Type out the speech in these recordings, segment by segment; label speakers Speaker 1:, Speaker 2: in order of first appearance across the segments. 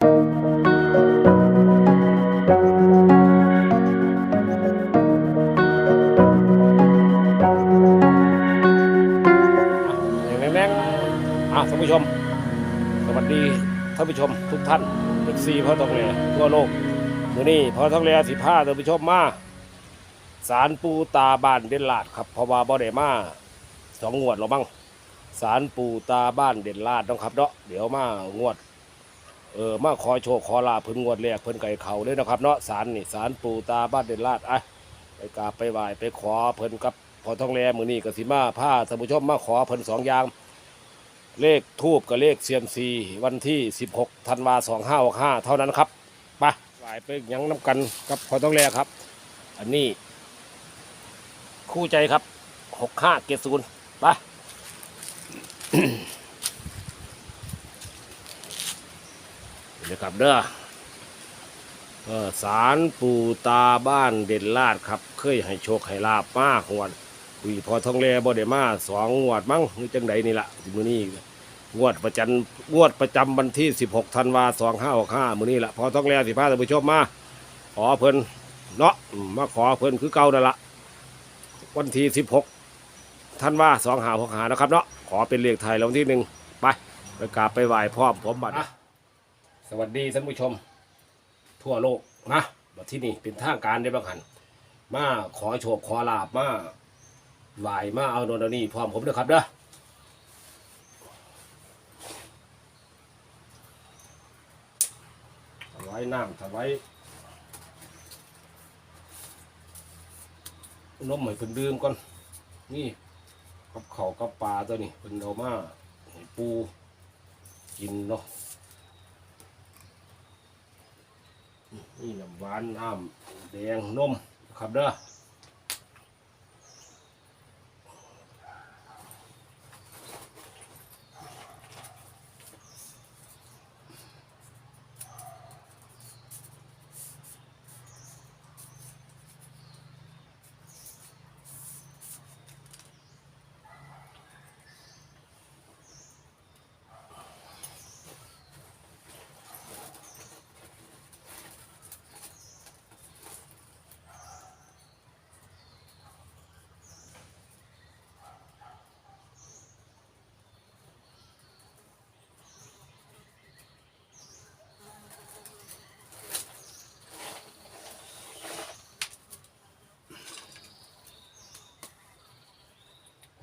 Speaker 1: แรงแรงๆอะท่านผู้ชม สวัสดีท่านผู้ชมทุกท่านเอฟซีพ่อทองแหล่ทั่วโลกมื่อนี้พ่อทองแหล่สิพาท่านผู้ชมมาสารปูตาบ้านเด่นลาดครับเพราะว่าบ่ได้มาสองงวดหรอกมั้งสารปูตาบ้านเด่นลาดต้องครับเนาะเดี๋ยวมางวด เออมาขอโชคขอลาเพิ่นงวดแรกเพิ่นไก่เขาเลยนะครับเนาะสารนี่สารปูตาบ้านเด่นลาดอะไปกราบไปไหว้ไปขอเพิ่นกับพอทองแหล่มื้อนี้ก็สิมาพาท่านผู้ชมมาขอเพิ่นสองอย่าง เลขทูบกับเลขเซียมซีวันที่ 16ธันวา2565เท่านั้นครับไปไหวไปยังน้ำกันกับพอต้องแรครับ อันนี้ คู่ใจครับ65เกศูนย์ไป เดี๋ยวครับเด้อสารปู่ตาบ้านเด่นลาดครับ เคยให้โชคให้ลาบมากงวดอุ้ยพอทองแลบ่ได้มาสองงวดมั้งหรือจังใดนี่ละมือนี้งวดประจันงวดประจำวันที่ 16ธันวา2565มื้อนี้ละพอทองแลสิพาท่านผู้ชมมา ขอเพิ่นเนาะมาขอเพิ่นคือเก่านั่นละวันที่ 16ธันวา2565นะครับเนาะขอเป็นเลขไทยรางวัลที่หนึ่งไปไปกราบไปไหว้พร้อผมบัด สวัสดีท่านผู้ชม ทั่วโลกนะบัดที่นี่เป็นทางการได้บ้างหันมาขอโชคขอลาบมาไหวมาเอาโนนนี่พร้อมผมนะครับเด้อถวายน้ำถวายนมให้เพิ่นดื่มก่อน นี่กับเขากับปลาตัวนี้เพิ่นเอามาให้ปูกินเนาะ นี่น้ำหวานน้ำแดงนมครับเด้อ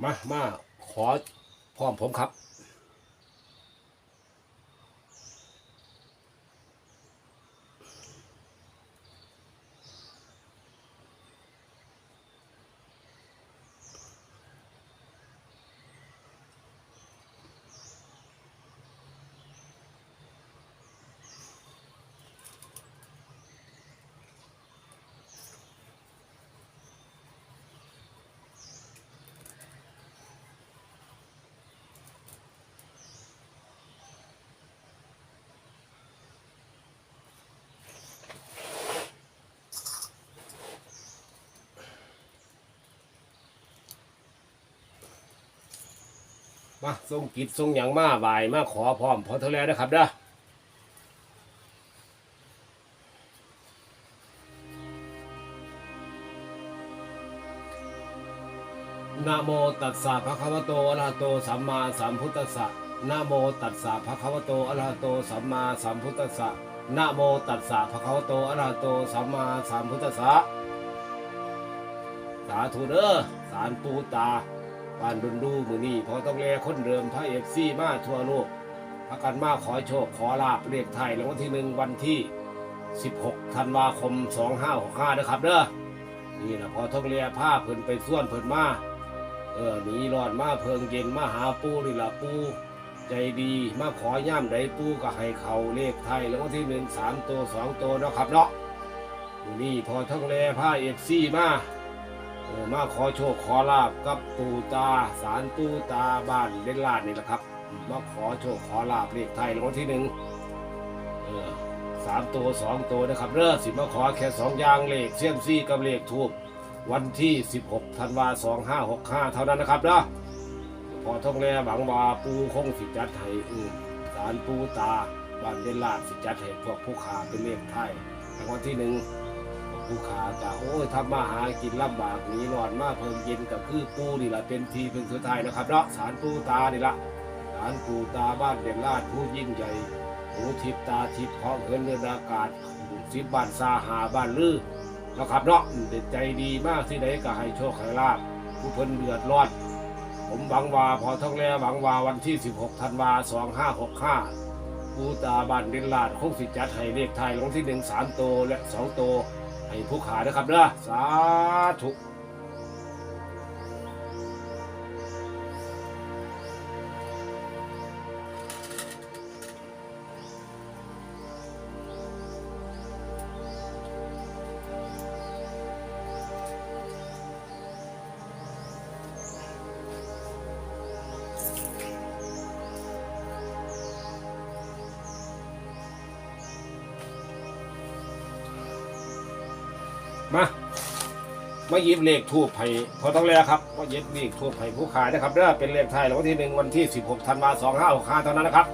Speaker 1: มามาขอพร้อมผมครับ มาส่งกิจส่งหยังมาไหวมาขอพร้อมพอเท่าแล้วนะครับเด้อนะโมตัสสะภะคะวะโตอะระหะโตสัมมาสัมพุทธัสสะนะโมตัสสะภะคะวะโตอะระหะโตสัมมาสัมพุทธัสสะนะโมตัสสะภะคะวะโตอะระหะโตสัมมาสัมพุทธัสสะสาธุเด้อสารปูตา บ้านดุนดูมือนี้พอต้องแลคนเดิมพระเอฟซีมาทั่วโลกพากันมาขอโชคขอลาบเลขไทยรางวัลที่หนึ่งวันที่ 16 ธันวาคม 2565นะครับเด้อนี่นะพอต้องแลผ้าเพิ่นไปส่วนเพิ่นมาเออหนีรอดมาเพิงเย็นมาหาปูนี่ละปูใจดีมาขอย่ำใดปูก็ให้เขาเลขไทยรางวัลที่หนึ่งสามตัวสองตัวนะครับเนาะนี่พอต้องแลผ้าเอฟซีมา มาขอโชคขอลาบกับปู่ตาสารปูตาบ้านเล่นลาดนี่แหละครับ มาขอโชคขอลาบเลขไทยรางที่หนึ่งเออสามตัวสองตัวนะครับเด้อสิมาขอแค่สองอย่างเลขเสี่ยมซี่กับเลขทูบวันที่ 16ธันวา2565 เท่านั้นนะครับเด้อพอท่องแลหวังว่าปูคงสิจัดให้อืมสารปูตาบ้านเดนลาดสิจัดให้พวกผู้ขาเป็นเลขไทยรางวัลที่หนึ่ง ผู้ขาจะโอ้ยทำมาหากินลำบากหนีร้อนมาเพิ่มเย็นกับคือปูนี่แหละเป็นทีเป็นสุดท้ายนะครับเนาะสารปูตานี่ละสารปูตาบ้านเดนลาดผู้ยิ่งใหญ่หูทิพตาทิพเพาะเงินเรือนอากาศสิบบ้านซาหาบ้านลือนะครับเนาะเด็ดใจดีมากที่ไหนก็ให้โชคให้ลาบผู้เพิ่นเดือดร้อนผมหวังว่าพอท่องแลหวังว่าวันที่ 16ธันวา2565ปูตาบ้านเดนลาดคงสิจัดให้เลขไทยลงที่หนึ่งสามโตและสองโต ให้ผู้ขานะครับเด้อสาธุ มาหยิบเลขทูบไผ่พอต้องแล้วครับมาหยิบเลขทูบไผ่ผู้ขายนะครับเด้อเป็นเลขไทยวัลที่หนึ่งวันที่ 16ธันวาคม2565เท่านั้นนะครับ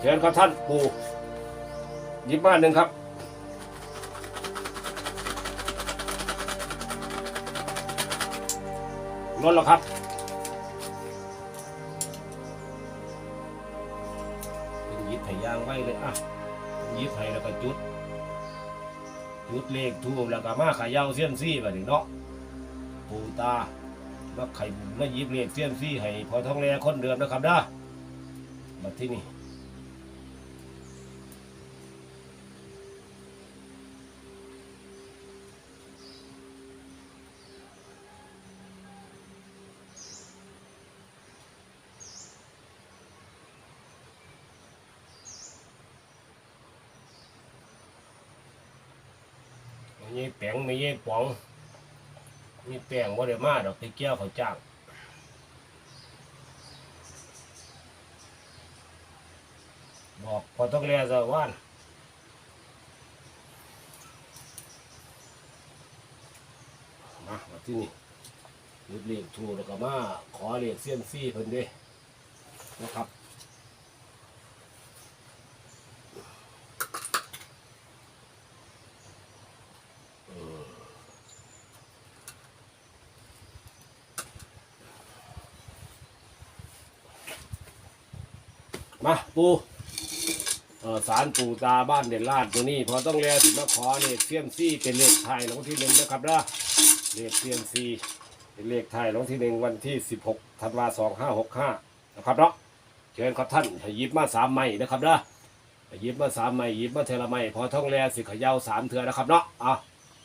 Speaker 1: เชิญครับท่านปู่หยิบมาหนึ่งครับลดแล้วครับยิบไผ่ยางไว้เลยอะยิบไผ่แล้วก็จุด จุดเลขทูบแล้วก็มาเขย่าเสี้ยมซี่แบบนี้เนาะปูตาแล้วไข่บุญมาหยิบเลขเสี้ยมซี่ให้พอท้องแรคนเดิมนะครับนะมาที่นี่ มีแป้งมีเย่ป๋องมีแป้งว่าได้มาดอกไปเกี่ยวเขาจ้างบอกพอต้องเรียสว่านมามาที่นี่รีบเรียกถูกแล้วก็มา ขอเรียกเซียนซี่เพิ่นเด้นะครับ มาปูเออสารปูตาบ้านเด่นลาดตัวนี้พอต้องเรียกมาขอเลขเซียมซี่เป็นเลขไทยรางที่หนึ่งนะครับนะเลขเซียมซีเป็นเลขไทยรางที่หนึ่งวันที่16ธันวาสองห้าหกห้านะครับเนาะเชิญครับท่านหยิบมาสามไม้นะครับนะหยิบมาสามไม้หยิบมาเทละไม้พอต้องเรียสิขย่าสามเถื่อนะครับเนาะอะ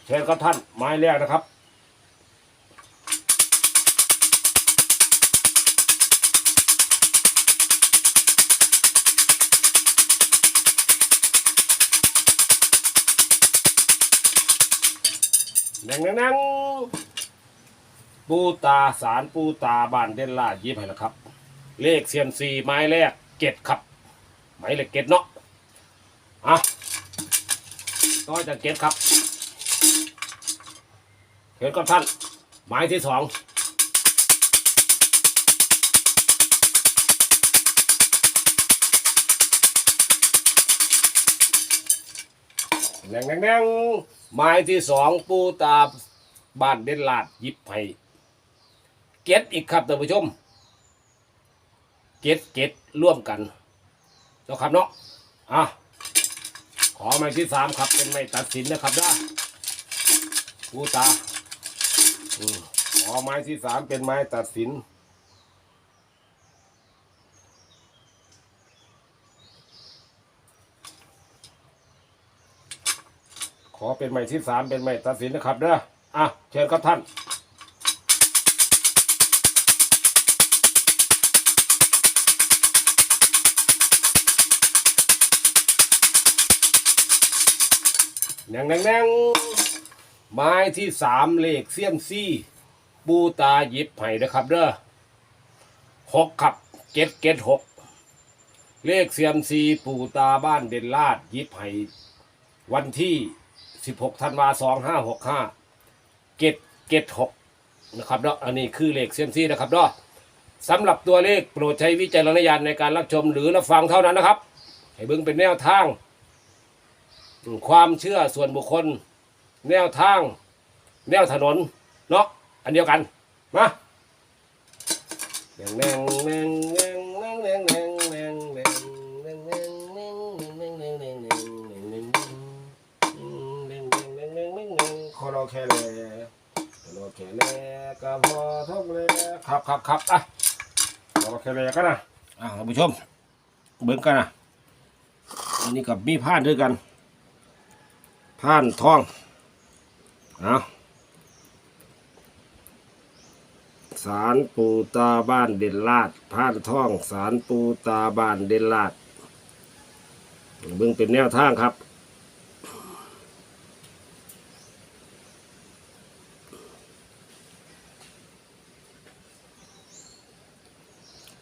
Speaker 1: เชิญครับท่านไม้แรกนะครับ นังนังนังปูตาสารปูตาบานเด่นลาดยิบให้แล้วครับ เลขเซียมซีไม้แรกเก็ดครับไม้เลขเก็ดเนาะอะก็จะเก็ดครับเห็นกับท่านไม้ที่สองแดงแดงแดง ไม้ที่สองปูตาบ้านเด่นลาดยิบให้เก็ดอีกครับท่านผู้ชม เก็ดเก็ดร่วมกันเจ้าครับเนาะอะขอไม้ที่สามครับเป็นไม้ตัดสินนะครับนะปูตาอขอไม้ที่สามเป็นไม้ตัดสิน ขอเป็นไม้ที่สามเป็นไม้ตัดสินนะครับเด้ออะเชิญครับท่านแนงแนงแนงไม้ที่สามเลขเสี้ยมซี่ ปูตาหยิบไผ่นะครับเด้อหกขับเก็ดเก็ดหกเลขเสียมซี ปูตาบ้านเด่นลาดหยิบไผ่วันที่ สิบหกธันวาสองห้าหกห้าเกตเกตหกนะครับเนาะอันนี้คือเลขเซียมซีนะครับเนาะสำหรับตัวเลขโปรดใช้วิจารณญาณในการรับชมหรือรับฟังเท่านั้นนะครับ ให้เบิ้งเป็นแนวทาง ความเชื่อส่วนบุคคล แนวทาง แนวถนนเนาะอันเดียวกันมาแมงแมงแมง แค่แลคอรอแค่แลก็พอท้องแลครับครับครับอะคอรอแค่แลกันนะอะท่านผู้ชมเบิ่งกันนะอันนี้กับมีผ้านด้วยกันผ้านทองเอาสารปูตาบ้านเด่นลาดผ้านทองสารปูตาบ้านเด่นลาดเบิ่งเป็นแนวทางครับ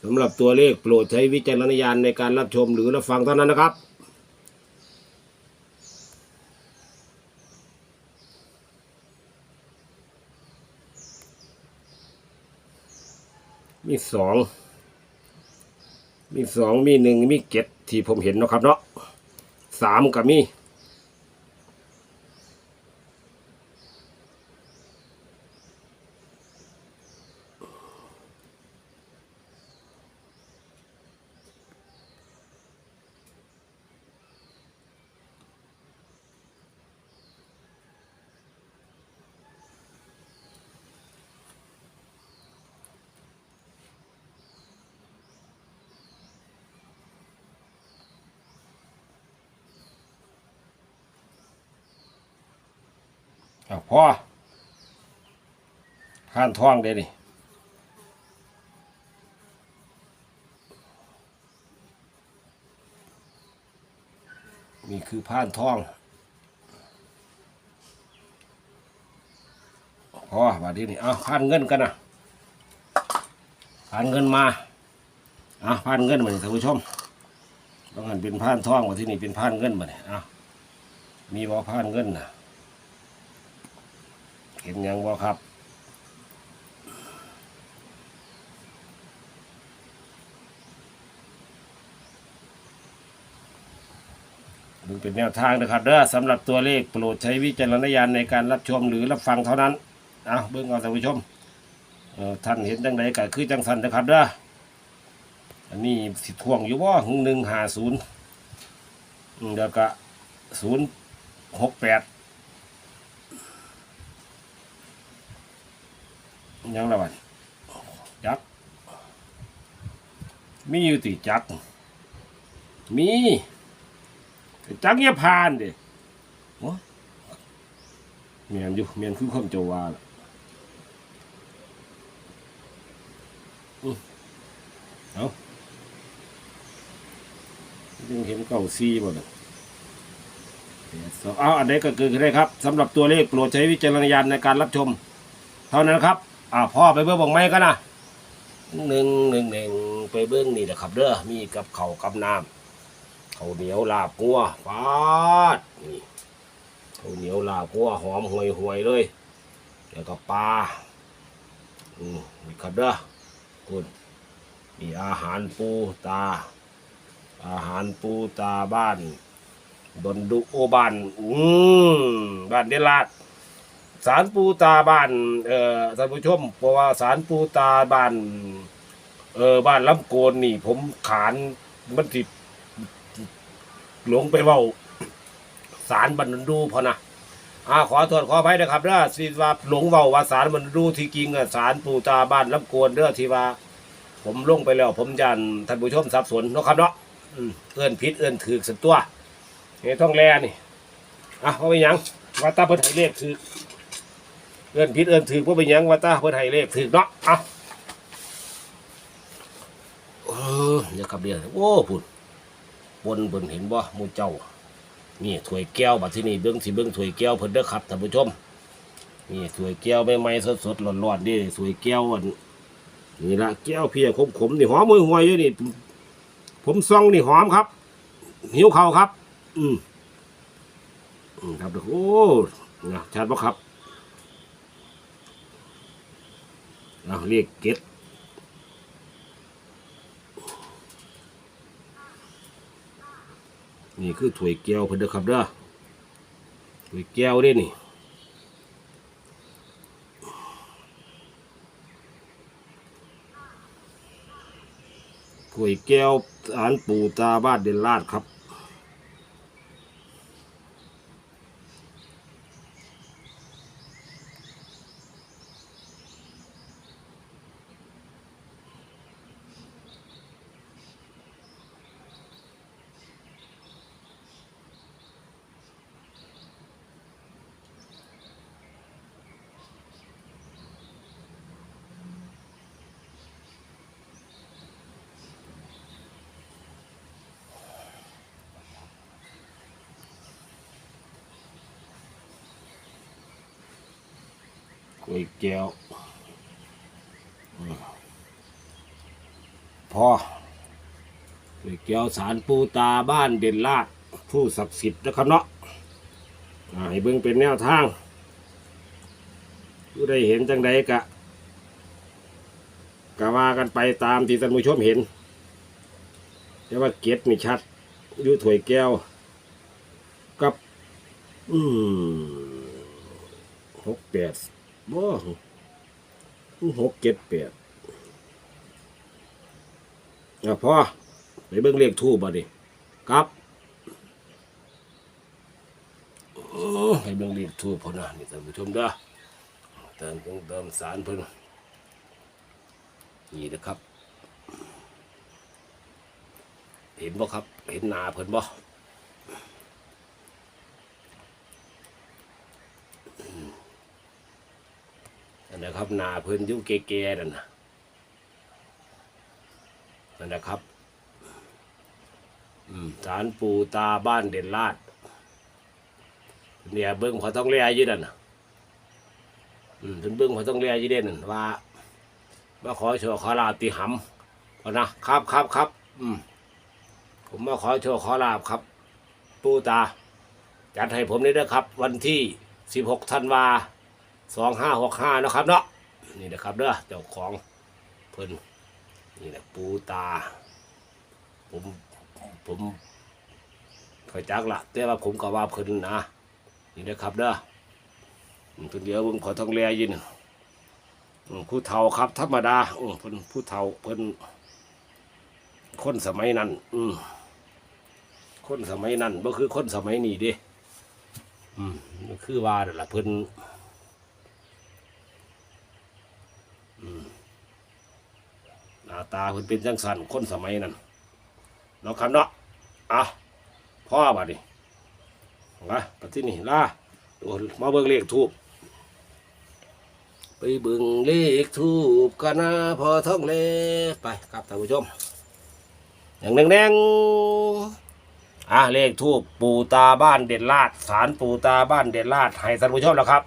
Speaker 1: สำหรับตัวเลขโปรดใช้วิจารณญาณในการรับชมหรือรับฟังเท่านั้นนะครับ มีสองมีสองมีหนึ่งมีเจ็ดที่ผมเห็นนะครับเนาะสามกับมี อะพ่อผ่านท้องเด้นี่นี่คือผ่านท้องพ่อมาที่นี่เอาผ่านเงินกันนะผ่านเงินมาเอาผ่านเงินมานี่ท่านผู้ชมต้องหันเป็นผ่านท้องมาที่นี่เป็นผ่านเงินมาเนี่ยเอามีบ่ผ่านเงินนะ เห็นยังบ่ครับดูเป็นแนวทางนะครับเด้อสำหรับตัวเลขโปรดใช้วิจารณญาณในการรับชมหรือรับฟังเท่านั้นเอาเบื้องเอาท่านผู้ชมท่านเห็นจังใดก็คือจังสันนะครับเด้ออันนี้สิทวงอยู่ว่าหนึ่งหนึ่งห้าศูนย์เดี๋ยวก็ศูนย์หกแปด ยังละวันจักมีอยู่ติจัก มีจักเนี่ยผ่านเด้โอเมียนอยู่เมียนคือความจว่าล่ะอือเอายังเห็นเก่าซีบ่ล่ะเอาอันใดก็เกิดขึ้นได้ครับสำหรับตัวเลขโปรดใช้วิจารณญาณในการรับชม เท่านั้นครับ อ่าพ่อไปเบิ้งบังไม้กันนะหนึ่งหนึ่งหนึ่งไปเบิ้งนี่นะครับเด้อมีกับเขากับน้ำเขาเหนียวลาบงัวฟาดนี่เขาเหนียวลาบงัวหอมห่วยห่วยเลยแล้วก็ปลาอืมนี่ครับเด้อคุณมีอาหารปูตา อาหารปูตาบ้านดนดุโอบ้านอืมบ้านเดลาด สารปูตาบ้านเอ่อท่านผู้ชมเพราะว่าสารปูตาบ้านเออบ้านลำโกนนี่ ผมขานมันติหลงไปเว่าสารบรรดูพอนะอ่าขอโทษขออภัยนะครับเด้อสิว่าหลงเว้าว่าสารบรรดูที่จริงอะสารปูตาบ้านลำโกนเด้อที่ว่า ผมลงไปแล้ว ผมยันท่านผู้ชมสับสนเนาะครับเนาะอืมเอื้อนพิษเอื้อนถือสันตัวเฮ้ยต้องแลนี่อะว่าไปหยังว่าตาเพิ่นให้เลขถือ เอื้อนพิษเอื้อนถือว่าเป็นยังว่าตาเพื่อให้เลขถือเนาะอะเออเดี๋ยวขับเรียนโอ้ปุ่นบนบนเห็นบ่มูเจ้านี่ถวยแก้วบัดที่นี่เบิ้องสิเบิ้องถวยแก้วเพิ่นเด้อครับท่านผู้ชมนี่ถวยแก้วใหม่ๆสดๆร้อนๆนี่ถวยแก้วอันนี่ละแก้วเพียขมๆนี่หอมห่วยๆอยู่นี่ผมซองนี่หอมครับ หิวเข้าครับอืมอืมครับโอ้นะชัดบ่ครับ เอาเรียกเก็ตนี่คือถ้วยแก้วเพิ่นเด้อครับเด้อถ้วยแก้วเด้นี่ถ้วยแก้วสารปู่ตาบ้านเดนลาดครับ วยแก้วพอก๋วยแก้วสารปูตาบ้านเด่นลาดผู้ศักดิ์สิทธิ์นะครับเนาะให้เบิ่งเป็นแนวทางผู้ได้เห็นจังใดกะกะว่ากันไปตามที่ท่านผู้ชมเห็นแต่ว่าเก็ดนี่ชัดอยู่ถวยแก้ว กับ อืมหกแปด บ่หกเจ็ดแปดอะพ่อไปเบิ่งเลขทูบบ่ดิครับอื้อไปเบิ่งเลขทูบพ่อนะนี่ท่านผู้ชมเด้อเติมเติมเติมสารเพิ่นนี่นะครับ เห็นบ่ครับ เห็นนาเพิ่นบ่ นั่นนะครับนาเพิ่นยุ่แก่ๆนั่นนะนั่นนะครับอืมศาลปูตาบ้านเด่นลาดเนี่ยเบิ้งพอต้องเลียยืดนั่นนะอืมถึงเบิ้งพอต้องเลียยืดเด่นนั่นว่ามาขอโชว์ขอลาบตีหำพอนะครับครับครับอืมผมมาขอโชว์ขอลาบครับ ปูตา จัดให้ผมเลยนะครับ วันที่สิบหกธันวา สองห้าหกห้านะครับเนาะนี่นะครับเด้อเจ้าของเพิ่นนี่แหละปูตา ผมผมเคยจักละแต่ว่าผมก็ว่าเพิ่นนะนี่นะครับเด้ออืมเพิ่นเดียวผมขอต้องแลยินผู้เฒ่าครับ ธรรมดาเพิ่นผู้เฒ่าเพิ่นคนสมัยนั้น อืคนสมัยนั้นก็คือคนสมัยนี้ด้อืมคือว่าเด้อล่ะเพิ่น หน้า ตาเพิ่นเป็นจังสันคนสมัยนั้นเนาะครับเนาะอะพ่อบัดนี้มาปัดที่นี่ล่าดูมาเบิ่งเลขทูบไปเบิ่งเลขทูบกันนะพอท่องเลไปครับท่านผู้ชมอย่างแดงๆอะเลขทูบปูตาบ้านเด่นลาดสารปูตาบ้านเด่นลาดให้ท่านผู้ชมแล้วครับ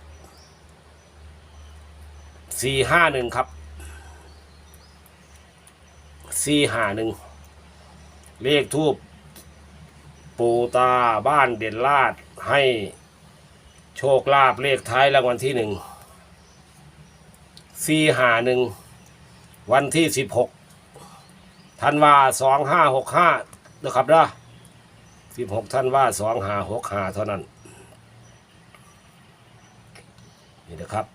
Speaker 1: สี่ห้าหนึ่งครับ สี่ห้าหนึ่งเลขทูบปูตาบ้านเด่นลาดให้โชคลาภเลขท้ายรางวัลที่หนึ่งสี่ห้าหนึ่งวันที่สิบหกธันวาสองห้าหกห้านะครับนะสิบหกธันวาสองห้าหกห้าเท่านั้น นี่นะครับ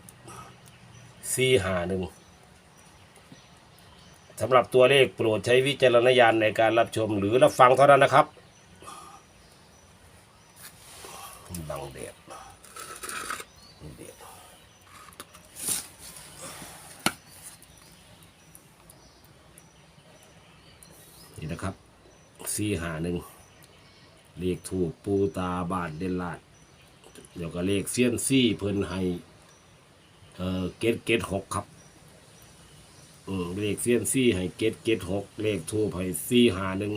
Speaker 1: สี่ห้าหนึ่ง สำหรับตัวเลขโปรดใช้วิจารณญาณในการรับชมหรือรับฟังเท่านั้นนะครับบังเดดเดดนี่นะครับสี่หาหนึ่งเลขถูกปูตาบาทเดนลาดเดี๋ยวก็เลขเซียนซี่เพิ่นให้เอ่อเกตเกตหกครับ อืมเลขเซียนซี่ให้เกตเกตหกเลขทูบให้ซี่หาหนึ่ง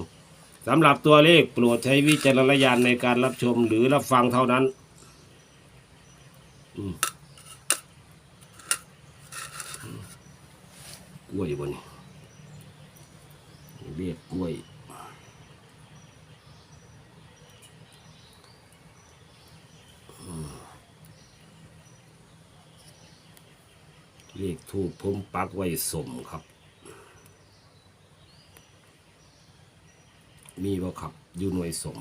Speaker 1: สำหรับตัวเลขโปรดใช้วิจารณญาณในการรับชมหรือรับฟังเท่านั้นกล้วยบนนี้เรียกกล้วย เลขทูปผมปักไว้สมครับ มีบ่ครับอยู่หน่วยสม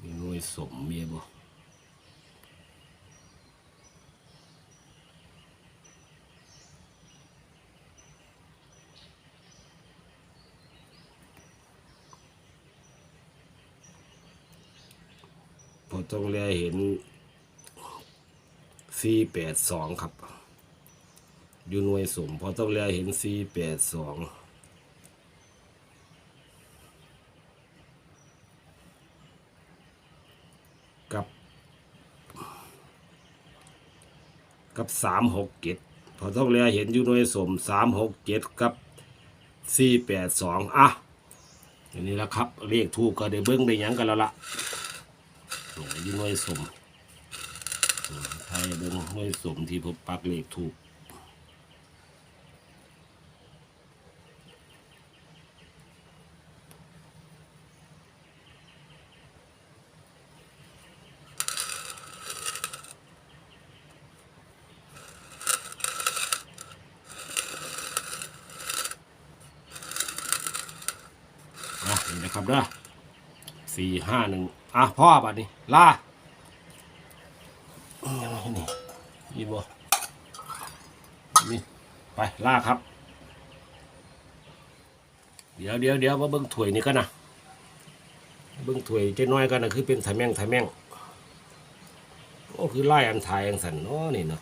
Speaker 1: มีหน่วยสมมีบ่พอต้องเลียเห็น สี่แปดสองครับ อยู่หน่วยสมพอต้องเรียเห็นสี่แปดสองกับ กับสามหกเจ็ดพอต้องเรียเห็นอยู่หน่วยสมสามหกเจ็ดกับสี่แปดสองอะอันนี้ละครับเรียกทูกก็ได้เบิ้งได้ยังกันแล้วล่ะอยู่หน่วยสม ไทยเบิ้งหน่วยสมที่ผมปักเลขถูกอะนี่นะครับเด้อสี่ห้าหนึ่งอะพ่อบัดนี้ ลายังไงนี่ยี่บ่นี่ไป ล่าครับ เดี๋ยวเดี๋ยวเดี๋ยวมาเบิ้งถ้วยนี่กันนะเบิ้งถ้วยเจ้น้อยกันนะคือเป็นถ่ายแมงถ่ายแมงโอ้คือไล่อันถ่ายอันสันเนาะนี่เนาะ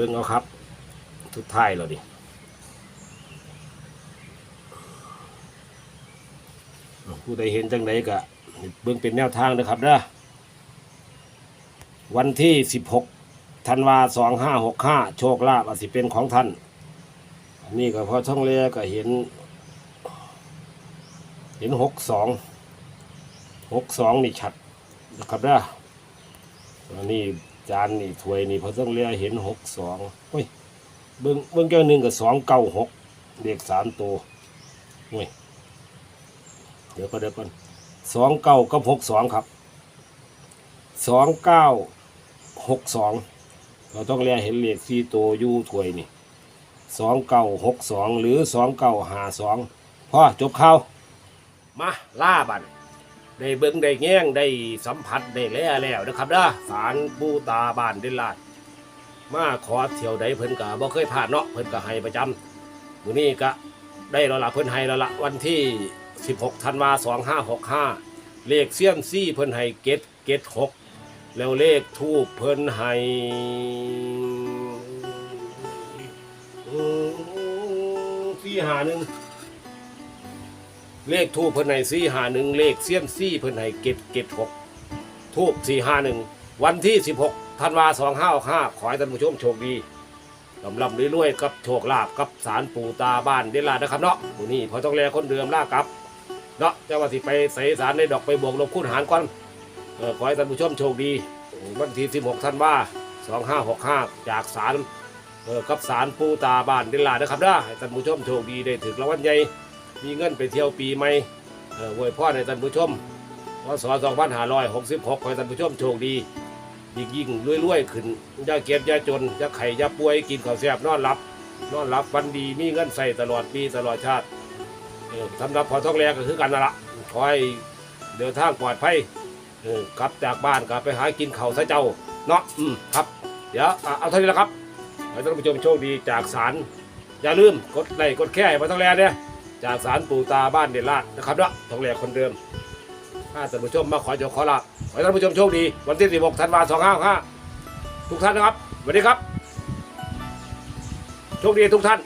Speaker 1: เบิ้งเอาครับ ทุกท้ายเราดิผู้ใดเห็นจังไดก็เบิ้งเป็นแนวทางนะครับเด้อวันที่ 16ธันวา2565 โชคลาภอาจสิเป็นของท่าน อันนี้ก็พอช่องเรือก็เห็น เห็น 62 62 นี่ชัดนะครับเด้ออันนี้ จานนี่ถ้วยนี่พอต้องเรียเห็นหกสองเฮ้ยเบิ้งเบิ้งแก้วหนึ่งกับสองเก้าหกเด็กสามตัวเฮ้ยเดี๋ยวก็เดี๋ยวก่อนสองเก้ากับหกสองครับสองเก้าหกสองเราต้องเรียเห็นเลขสี่ตัวอยู่ถ้วยนี่สองเก้าหกสองหรือสองเก้าหาสองพ่อจบข่าวมาล่าบัน ได้เบิ่งได้แง่งได้สัมผัสได้แล้วแล้วนะครับเด้อสารปูตาบานเดนลาดมาขอเที่ยวใดเพิ่นก็บ่เคยผ่านเนาะเพิ่นก็ให้ประจำมื้อนี้ก็ได้แล้วละเพิ่นให้แล้วละวันที่ 16ธันวา2565 เลขเซียมซี่เพิ่นให้เกตเกต6แล้วเลขทูปเพิ่นให้สี่หาหนึ่ง เลขทูปเพิ่นให้สี่หาหนึ่งเลขเสี้ยมซี่เพิ่นให้เกตเกตหกทูปสี่หาหนึ่งวันที่สิบหกธันวาสองห้าห้าขอให้ท่านผู้ชมโชคดีลำลำรวยๆกับโชคลาภกับสารปู่ตาบ้านเดลานะครับเนาะมื้อนี้พอต้องแลคนเดิมล่ากลับเนาะแต่ว่าสิไปใส่สารในดอกไปบวกลบคูณหารก่อนเออขอให้ท่านผู้ชมโชคดีวันที่สิบหกธันวาสองห้าหกห้าจากสารเออกับสารปู่ตาบ้านเดลานะครับเนาะให้ท่านผู้ชมโชคดีได้ถึงรางวัลใหญ่ มีเงินไปเที่ยวปีใหม่เอออวยพ่อในท่านผู้ชมพศ2566ขอให้ท่านผู้ชมโชคดียิ่งยิ่งรวยๆขึ้นอย่าเก็บอย่าจนอย่าไข่อย่าป่วยกินข้าวแซ่บนอนหลับ นอนหลับวันดีมีเงินใส่ตลอดปีตลอดชาติเออสำหรับพอท้องแรกก็คือกันนั่นละขอให้เดินทางปลอดภัยเออกลับจากบ้านกลับไปหากินข้าวซะเจ้าเนาะอืมครับ เดี๋ยวอะเอาเท่านี้แหละครับให้ท่านผู้ชมโชคดีจากสารอย่าลืมกดไลค์กดแค่พอท้องแรกเนี่ย จากสารปู่ตาบ้านเดลลาดนะครับเนาะทองแหลกคนเดิมถ้าท่านผู้ชมมาขอจบขอลาขอให้ท่านผู้ชมโชคดี วันที่ 16 ธันวาคม2565ทุกท่านนะครับสวัสดีครับ โชคดีทุกท่าน